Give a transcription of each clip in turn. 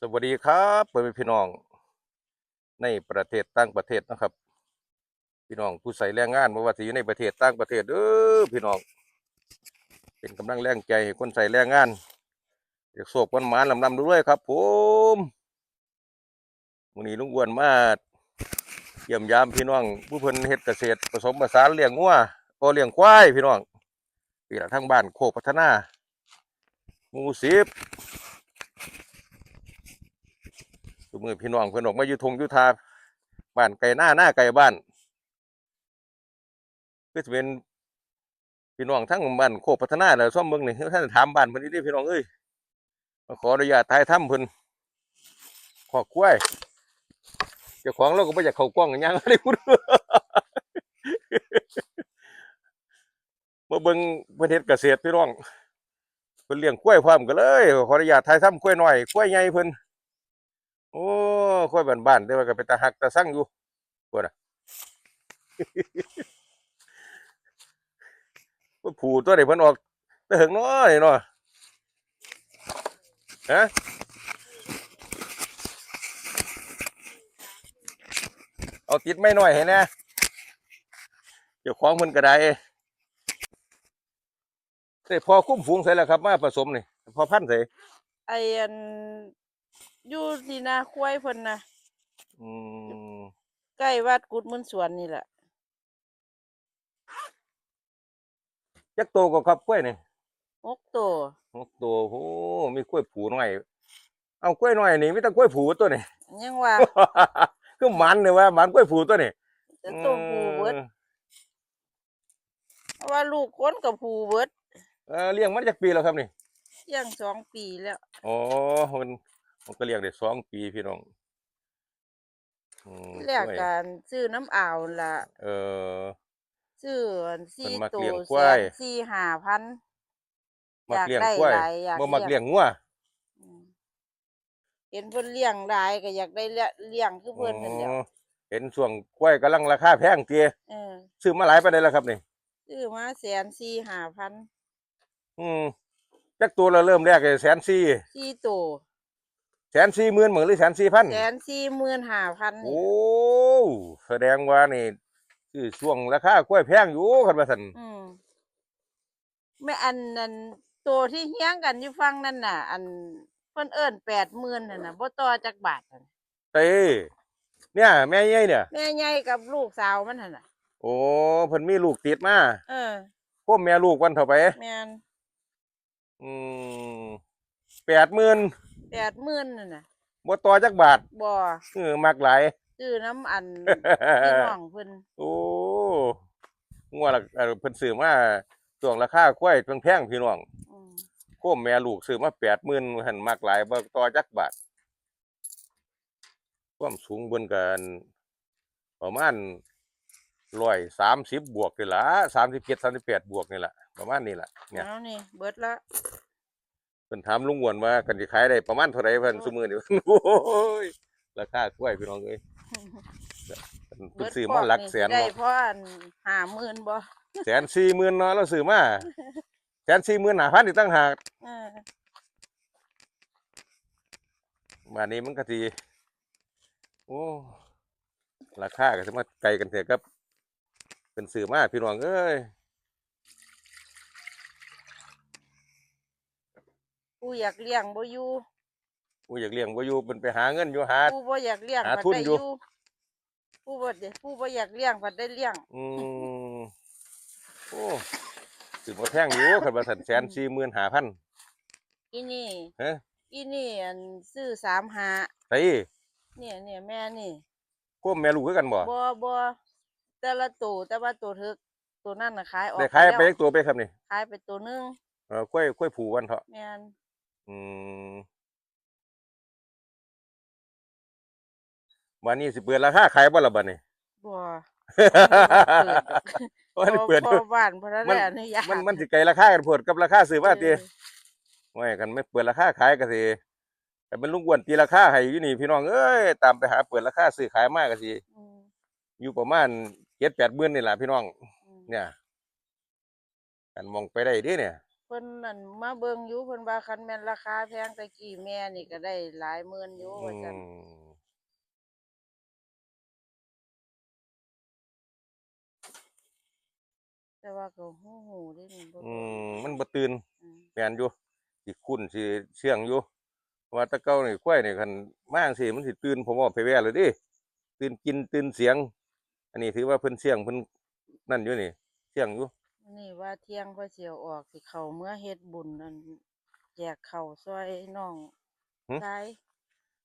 สวัสดีครับเพื่อนพี่น้องในประเทศต่างประเทศนะครับ พี่น้องผู้ใส่แรงงานม่ว่าจะอยู่ในประเทศต่างประเทศเออพี่น้อง เป็นกำลังแรงใจให้คนใส่แรงงานอยากโศกวันหมานลำลำด้วยครับ ผมวันนี้ลุงอ้วนมาเยี่ยมยามพี่น้อง ผู้เพิ่นเฮ็ดเกษตรผสมผสานเลี้ยงงัวโอเลี้ยงควายพี่น้องพี่ละทั้งบ้านโคกพัฒนาหมู่สิบ ทุกมือพี่น้องเพิ่นออกมาอยู่ทงอยู่ทาบ้านไกลหน้าหน้าไกลบ้านก็จะเป็นพี่น้องทั้งบ้านโคกพัฒนาแล้วซ่อมเมืองนี่ท่านถามบ้านเพิ่นนี่พี่น้องเอ้ยมาขออนุญาตถ่ายถ้ำเพิ่นขอกล้วยเจ้าของเราก็บ่อยากเข้ากล้องหยังได้พูดมาเบิ่งเพิ่นเฮ็ดเกษตรพี่น้องเพิ่นเลี้ยงกล้วยพร้อมกันเลยขออนุญาตถ่ายถ้ำกล้วยหน้อยกล้วยใหญ่เพิ่น โอ้ค่อยบ้านๆแต่ว่าก็เป็นตาหักตาสั่งอยู่ปวดอะว่าผูตัวไหนเพิ่นออกต่เหิงน้อยเนาะฮะเอาติดไม่น้อยให้แน่เจ้าของเพิ่นก็ได้แต่พอคุ้มฝูงใส่แล้วครับ มาผสมนี่พอพันใส่ไอ้ อันอยู่ที่นาควายเพิ่นนะอืมใกล้วัดกุดมุนสวนนี่แหละจักโตก็ครับกล้วยนี่หกตัวหกตัวโอ้มีกล้วยผูหน่อย เอากล้วยหน่อยนี่มีแต่กล้วยผูตัวนี่ยังว่า คือมันเลยว่ามันกล้วยผูตัวนี่จะตัวผูเบิดอืมเพราะว่าลูกคนกับผูเบิดเออเลี้ยงมันจากปีแล้วครับนี่ยังสองปีแล้วอ๋อมัน มันก็เลี้ยงได้สองปีพี่น้องอืมแรกกล้วยการซื้อน้ำอ่าวล่ะเออ ซื้ออันสี่เพิ่นมักตัเลี้วยงแสควาย นสี่ห้าพัน มักเลี้ยงได้กล้วยหลายอยากบ่มักเลี้เลี้ยยง งงัว อืมเห็นเพิ่นเลี้ยงได้ก็อยากได้เลี้ยเลี้ยงคือเพิ่นนั่นแหละอ๋อเห็นช่วงกล้วยกำลังราคาแพงเตี้ยเออซื้อมาหลายปานใดแล้วครับนี่ซื้อมาแสนสี่ห้าพันอืมจักตัวเราเริ่มแรกแสนสี่สี่ตัวแส นสี่หมื่นหมื่นหรือแสนสี่พันแสนสี่หมื่นห้าพันนี่โอ้แสดงว่านี่คือช่วงราคากล้วยแพงอยู่คันว่าซั่นอืมแม่อันนั้นตัวที่เฮี้ยงกันอยู่ฟังนั่นน่ะ อันเพิ่นเอิ้นแปดหมื่นนั่นน่ะบ่ต่อจักบาทนั่นเต้เนี่ย แม่ใหญ่เนี่ยแม่ใหญ่กับลูกสาวมันหั่นน่ะโอ้เพิ่นมีลูกติดมาเออพ่อแม่ลูกวันเท่าไปแม่นอืมแปดหมื่น แปดหมื่นนั่นน่ะบ่ต่อจักบาทบ่เออมักหลายซื้อน้ำอันพี่น้องเพิ่นโอ้งัวละเอ่อเพิ่นซื้อมาช่วงราคากล้วยแพงๆพี่น้องอืมพ่อแม่ลูกซื้อมาแปดหมื่นหันมักหลายบ่ต่อจักบาทความสูงเบิ่นกันประมาณร้อยสามสิบบวกนี่ล่ะสามสิบเจ็ดสามสิบแปดบวกนี่ล่ะประมาณนี้ล่ะเนี่ยเอานี่เบิดละ เพิ่นถามลุงอ้วนว่ากันสิขายได้ประมาณเท่าไหร่เพิ่นซุมื้อนี้โอ้ยราคากล้วยพี่น้องเอ้ยเพิ่นเบิดซื้อมาหลักแสนได้เนาะเพราะอันห้าหมื่นบ่แสนสี่หมื่นเนาะเราซื้อมาแสนสี่หมื่นห้าพันอีกตั้งหากเออมานี้มันก็สิโอ้ราคาก็สิมาไกลกันเถอะครับเป็นซื้อมาพี่น้องเอ้ย ผู้อยากเลี้ยงบ่อยู่ผู้อยากเลี้ยงบ่อยู่เป็นไปหาเงินอยู่หาผู้บ่อยากเลี้ยงหาผัดทุนได้ออยู่ยู่ผู้บ่ได้ผู้บ่อยากเลี้ยงผัดได้เลี้ยงอืมโอ้ซื้อมาแพงอยู่คันว่าซั่นแสนสี่หมื่นห้าพันอีนี่เฮ้ยอีนี่อันซื้อสามหาไสเนี่ยเนี่ยแม่นี่พวกแม่ลูกคือกันบ่บ่บ่แต่ละตัวแต่ว่าตัวถึกตัวนั่นน่ะขายออกได้ขายไปแล้วอีกตัวไปครับนี่ขายไปตัวหนึงเออกล้วยกล้วยผูวันเถาะแม่น อืมวันนี้สิเปิดราคาขายบ่ล่ะบัดนี้บ่วันนี้พอเปิดพอบ้านเพราะนั้นมันแหละอนุญาตมันมันสิไกลราคากันโพดกับราคาซื้อมาติเออโอ้ยกันไม่เปิดราคาขายก็สิแต่เป็นลุงอ้วนตีราคาให้อยู่นี่ พี่น้องเอ้ยตามไปหาเปิดราคาซื้อขายมากก็สิอืมอยู่ประมาณ7-8หมื่นนี่ล่ะพี่น้องอืมเนี่ยกันมองไปได้เดิเนี่ย เพิ่นนั่นมาเบิ่งอยู่เพิ่นว่าคันแม่นราคาแพงแต่กี้แม่นี่ก็ได้หลายหมื่นอยู่อืว่าซั่นมแต่ว่าก็ฮู้ฮู้เด้นี่บ่อืมมันบ่ตื่นอืมแม่นอยู่สิคุ้นสิเชื่องอยู่ว่าแตะเก่านี่ควายนี่คันมาจังซี่มันสิตื่นผมว่าไปแว่เลยเดิตื่นกินตื่นเสียง อันนี้ถือว่าเพิ่นเสียงเพิ่นนั่นอยู่นี่เสียงอยู่ นี่ว่าเที่ยงพอสิเอาออกสิเข้าเมื่อเฮ็ดบุญนั่นแจกข้าวซอยน้องชาย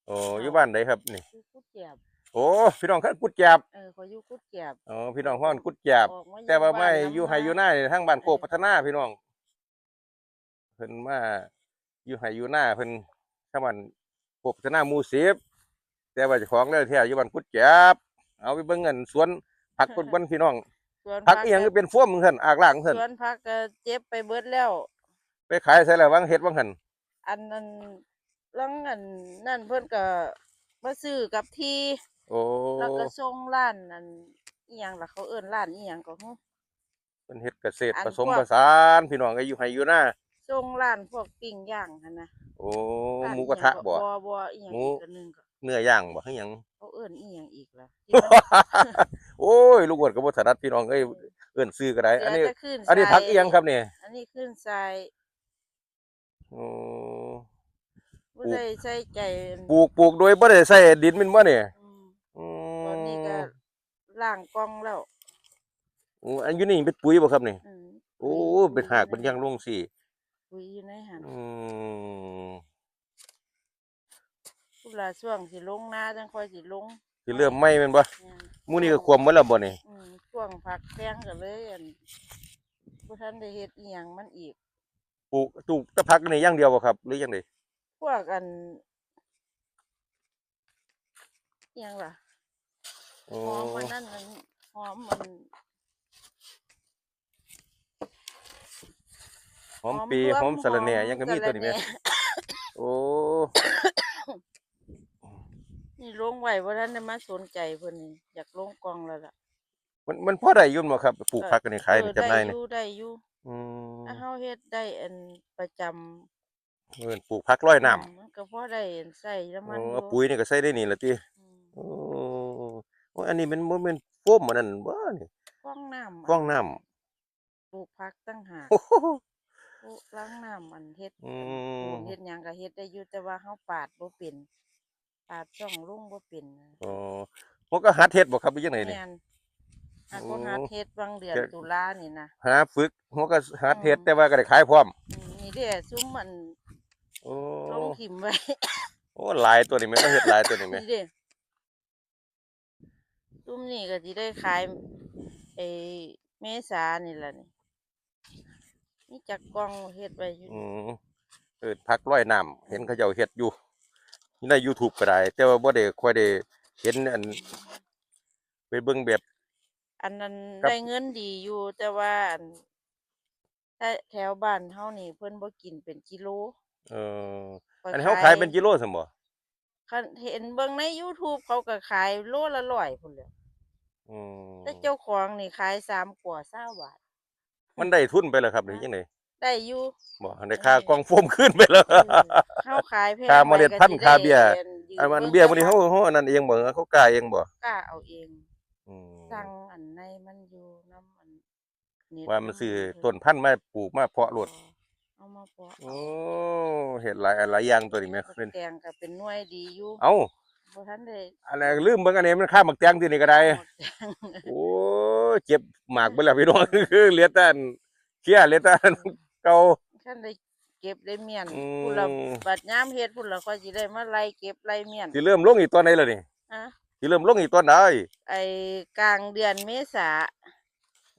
โอ้อยู่บ้านใดครับนี่ อยู่กุดแก็บโอ้พี่น้องครับกุดแจบเออเขาอยู่กุดแก็บอ๋อพี่น้องฮ้อนกุดแจบ ออกมาแต่ว่าไม่บ้นอยู่น้ำไห้อยู่หน้านี่ทางบ้านโคกพัฒนาพี่น้องเพิ่นมาอยู่ไห้อยู่หน้าเพิ่นทางบ้านโคกพัฒนาหมู่สิบแต่ว่าเจ้าของเด้อแท้อยู่บ้านกุดแจบเอาไปเบิ่งเงินสวนผักกุดบ้านพี่น้อง สวนผักอีหยังก็เป็นฟ้วมมึงซั่นอากลางมึงซั่นสวนผักก็เจ็บไปเบิดแล้ว ไปขายใส่แล้ววางเฮ็ดวางหั่นอันนั้นลังอันนั่นเพิ่นก็มาซื้อกับที่โอ้แล้วก็ส่งร้านอันอีหยังล่ะเขาเอิ้นร้านอีหยังก็ฮู้เพิ่นเฮ็ดเกษตรอันผสมพวกผสานพี่น้องก็อยู่ไห้อยู่หน้าส่งร้านพวกปิ้งย่างหั่นนะโอ้ร้านหมูกระทะอิหยังบ่บ่บ่อีหยังหมูอีกอันหนึงก็เนื้อย่างบ่คือหยังเขาเอิ้นอีหยังอีกล่ะที่ โอ้ยลูกอวดก็บ่ถนัดพี่น้องเอ้ยเอิ้นซื้อก็ได้มันอันนี้เหลืแต่ขึ้นอันนี้ทรายผักอีหยังครับนี่อันนี้ขึ้นทรายโอ้บ่ได้ใส่ใจปลูกปลูกโดยบ่ได้ใส่ดินแม่นบ่เนี่ยอืมอืตอนนี้ก็มล่างกล้องแล้วอืมอันอยู่นี่เป็นปุ๋ยบ่ครับนี่อืมโอ้เป็นหากเป็นหยังลงสิปุ๋ยอยู่ในหันอืมพุลาช่วงสิลงนาจังค่อยสิลง สิเริ่มไหม้แม่นบ่แม่นมื้อนี้ก็ควมหมดแล้วบ่นี่อืมช่วงผักแพงก็เลยอันบ่ทันได้เฮ็ดอีหยังมันอีก ปลูกปลูกแตะพักนี่อย่างเดียวบ่ครับ หรือจังไดพวกอันอิหยังล่ะโอ้หอมมันนั่นมันหอมมันหอมปีรวหอมสะระแหน่หอยังก็มีตัวนี้แม่สะระแหโอ้ นี่ลงไว้บ่ทันได้มาสนใจเพิ่นนี่อยากลงกล่องแล้วล่ะมันมันพอได้อยู่บ่ครับปลูกผักอันนี่ขายเอนี่อจำหน่ายนี่ได้อยู่ได้อยู่อืมถ้าเฮาเฮ็ดได้อันประจำเอิ้นปลูกผักร้อยน้ำมันก็พอได้ใส่น้ำมันโอ้อยู่เอาปุ๋ยนี่ก็ใส่ได้นี่ล่ะติอืมโอ้โอ้อันนี้มันบ่แม่นโฟมอันนั้นบ่นี่ฟองน้ำฟองน้ำปลูกผักตั้งหากโอ้โห ปลูกล้างน้ำมันเฮ็ดอืปูมนเฮ็ดหยังก็เฮ็ดได้อยู่แต่ว่าเฮาปาดบ่เป็น ปาดช่องลุงบ่เป็นนะอ๋อผมก็หัดเฮ็ดบ่ครับหรือจังไดนี่ แม่นหากโอ้คนหาเฮ็ดบางเดือนแก ตุลานี่นะ หาฝึกผมก็หัดเฮ็ดอืม แต่ว่าก็ได้ขายพร้อมอืมนี่เด้ซุ้มมันโอ้ลงถิ่มไว้ โอ้หลายตัวนี่แม่ก็เฮ็ดหลายตัวนี่แม่นี่เด้ซุ้มนี่ก็สิได้ขายไอ้เมษานี่ล่ะนี่นี่จักกล้องเฮ็ดไว้อยู่อืมเอิ้นผักร้อยน้ำเห็นเขาเจ้าเฮ็ดอยู่ ใน YouTube ก็ได้ แต่ว่าบ่ได้ค่อยได้เห็นอันไปเบิ่งแบบ อันนั้นครับ ได้เงินดีอยู่แต่ว่าอันถ้าแถวบ้านเฮานี่เพิ่นบ่กินเป็นกิโลเออข้ยอันนี้เขาขายเป็นกิโลซั่นบ่คันเห็นเบิ่งใน YouTube เขาก็ขายโลละร้อยพุ่นแหล้วอืมแต่เจ้าของนี่ขายสามกว่า20บาท มันได้ทุนไปแล้วครับหรือจังได ได้อยู่บ่ได้ค่ากล่องโฟมขึ้นไปแล้วเออเฮาขายแพงค่าเมล็ดพันธุ์ไว้ก็สิค่าเบี้ยได้ยือันมันบิ่งเบี้ยมื้อนี้เฮาเฮาอันนั้นเองบ่เขากล้าเองบ่กล้าเอาเองอืมสั่งอันในมันอยู่น้ำอันเน็ตว่ามันซื้อต้นพันธุ์มาปลูกมาเพาะโลดเอามาเพาะโอ้เห็ดหลายหลายอย่างตัวนี้แม่บักเป็นแตงก็เป็นหน่วยดีอยู่เอ้าบ่ทันได้อะไรลืมเบิ่งอันนี้มันข้ามหมักแตงที่นี่ก็ได้เอาบักแตงโอ้เจ็บหมากไปแล้วพี่น้องคือเหลือแต่อันเคี้ยเหลือแต่อัน เก่า ท่านได้เก็บได้เมียนอืม พุ่นละบัดยามเฮ็ดพุ่นละค่อยสิได้มาไล่เก็บไล่เมียนสิเริ่มลงอีกตอนไหนล่ะนี่ฮะสิเริ่มลงอีกตอนไหนไอ้กลางเดือนเมษา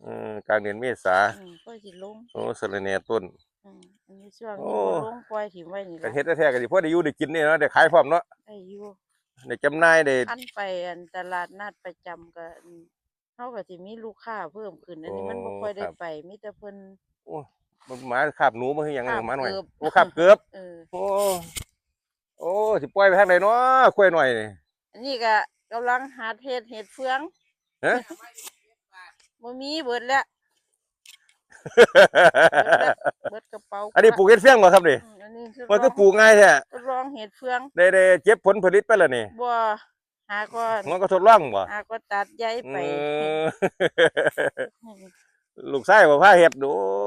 เออกลางเดือนเมษาอืมค่อยสิลงโอ้สะระแหน่ต้น อืมอันนี้ช่วงโอ้ นี้บ่ลงปล่อยถิ่มไว้นี่ก็ล่ะเฮ็ดแท้ๆก็สิพอได้อยู่ได้กินนี่เนาะได้ขายพร้อมเนาะได้อยู่ได้จำหน่ายได้อันไปอันตลาดนัดประจำก็อืมเฮาก็สิมีลูกค้าเพิ่มขึ้น อันนี้มันบ่ค่อยได้ไปมีแต่เพิ่นโอ้มัน หมาคาบหนูมาคือหยังคาบหมาหน่อยเกือบโอ้คาบเกือบเออโอ้ โอ้สิปล่อยไปทางไหนเนาะคุยหน่อยนี่อันนี้ก็กำลังหาเฮ็ดเห็ดเฟืองฮะบ่มีเบิดแล้วเบิดกระเป๋าอันนี้ปลูกเฮ็ดเฟียงบ่ครับนี่อืมอันนี้คือมันก็ปลูกง่ายแท้ทดลองเห็ดเฟืองได้ได้เก็บผลผลิตไปแล้วนี่บ่หาก็มันก็ทดลองบ่หาก็ตัดใยไปเออลูกชายบ่พาเฮ็ดโอ้ย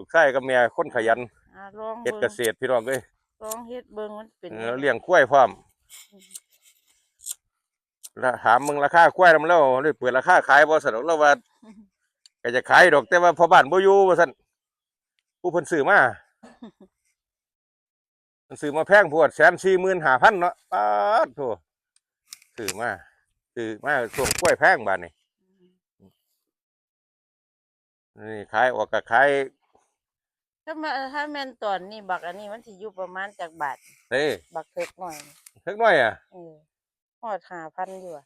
ลูกชายกับแม่คนขยันหาลองเฮ็ดเบิ่งเกษตรพี่น้องเอ้ยลองเฮ็ดเบิ่งมันเป็นเออเลี้ยงกล้วยพร้อมแล้วถามมึงราคากล้วยนำแล้วเลยเปิดราคาขายบ่สนุกแล้วว่าก็จะขายดอกแต่ว่าพ่อบ้านบ่อยู่ว่าซั่นผู้เพิ่นซื้อมาเพิ่นซื้อมาแพงโพวด145,000เนาะป๊าดโธ่ซื้อมาซื้อมาช่วงกล้วยแพงบาดนี้นี่ขายออกก็ขาย ถ้ามาถ้าแม่นตอนนี้บักอันนี้มันสิอยู่ประมาณจากบาทเด้บักเพิกหน่อยเล็กน้อยอะ เออฮอด5,000อยู่อะ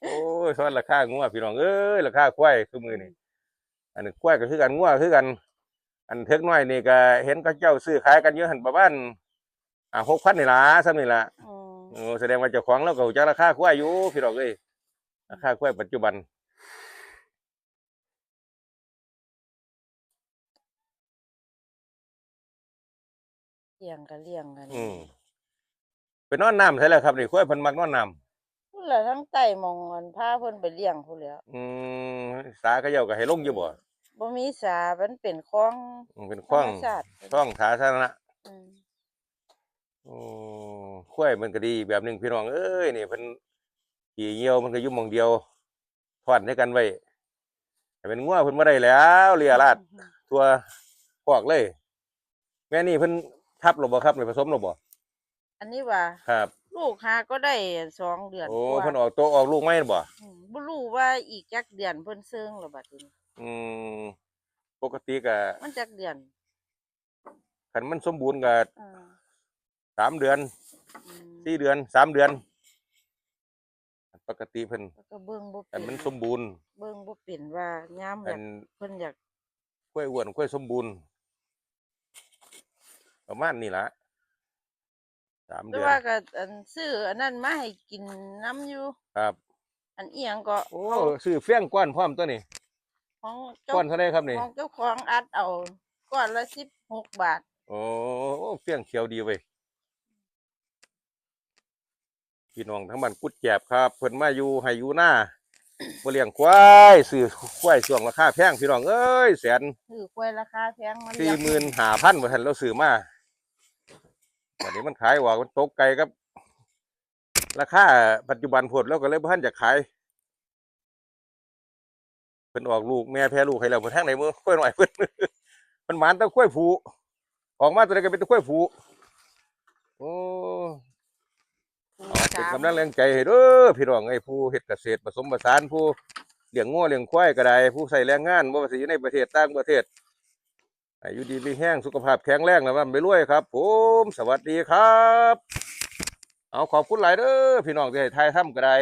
โอ้ยทอดราคางัวพี่น้องเอ้ยราคาควายคือมือนี่อันนี้ควายก็คือกันงัวคือกัน อันเท็กน้อยนี่ก็เห็นเขาเจ้าซื้อขายกันเยอะหันประมาณอ่าหกพันนี่ล่ะซ้ำนี่ล่ะอืม โอ้แสดงว่าเจ้าของเราก็รู้จักราคาควายอยู่พี่น้องเอ้ยราคาควายปัจจุบัน เลี้ยงก็เลี้ยงกันอืมไปนอนน้ำใช่แล้วครับนี่ควายเพิ่นมักนอนน้พุ่นละทั้งใต้หมองมันพาเพิ่นไปเลี้ยงพุ่นแหล้วำอืมสาเขาเจ้าก็ให้ลงอยู่บ่บ่มีสามันเป็นคลองอืมเป็นธคล้รองรมชาติคล้องสาธารณะ อืมโอ้ควายมันก็ดีแบบหนึงพี่น้องเอ้ยนี่เพิ่นขี่เหี่ยวมันก็อยู่หม่องเดียวทอดให้กันไว้ให้เป็นงัวเพิ่นบ่ได้แล้วเลียราดทั่วพอกเลย แม่นี่เพิ่น ทับหรือบ่ครับหรือผสมหรือบ่อันนี้ว่า ครับ ลูกหาก็ได้สองเดือนโอ้กว่าเพิ่นออกโตออกลูกไหมบ่อืมบ่รู้ว่าอีกจักเดือนเพิ่นเซิงแล้วบัดนี้อืมปกติก็มันจักเดือนคันมันสมบูรณ์ก็อ่าสามเดือนอืมสี่เดือนสามเดือน ปกติเพิ่นแล้วก็เบิ่งบ่อัเป็นนมันสมบูรณ์เบิ่งบ่เป็นว่ายามแบอับนเพิ่นอยาก กล้วยอ้วนกล้วยสมบูรณ์ ประมาณนี้ล่ะสามแต่เดือนว่าก็อันซื้ออันนั้นมาให้กินน้ำอยู่ ครับอันอีหยังก็โอ้เขาซื้อเฟี้ยงก้อนพร้อมตัวนี้ของเจ้าก้อนเท่าไรครับนี่ของเจ้าของอัดเอาก้อนละ16บาทโอ้เฟี้ยงเขียวดีเว้ยพี่น้องทั้งบ้านกุดแจบครับเพิ่นมาอยู่ให้อยู่หน้าบ่เลี้ยงควายซื้อควายช่วงราคาแพงพี่น้องเอ้ยแสนซื้อกล้วยราคาแพงมาสี่เลี้ยงหมื่นห้าพันบ่ทันเราซื้อมา วันนี้มันขายว่ามันตกไกลครับ ราคาปัจจุบันผลแล้วก็เลยบ่ทันจะขายเพิ่นออกลูกแม่แพ้ลูกให้แล้วเพิ่นทางไหนมือค่อยหน่อยเพิ่นเพิ่นหมานแตะค่อยผูออกมาตัวใดก็เป็นแตะค่อยผูโอ้เอาเป็นกำลังแรงใจให้เด้อพี่น้องไอ้ผู้เฮ็ดเกษตรผสมผสานผู้เลี้ยงงัวเลี้ยงควายก็ได้ผู้ใส่แรงงานบ่ว่าสิอยู่ในประเทศต่างประเทศ อายุดีมีแห้งสุขภาพแข็งแรงนะว่าไปรวยครับ ผมสวัสดีครับ เอาขอบคุณหลายเด้อพี่น้องที่ให้ทายทำก็ได้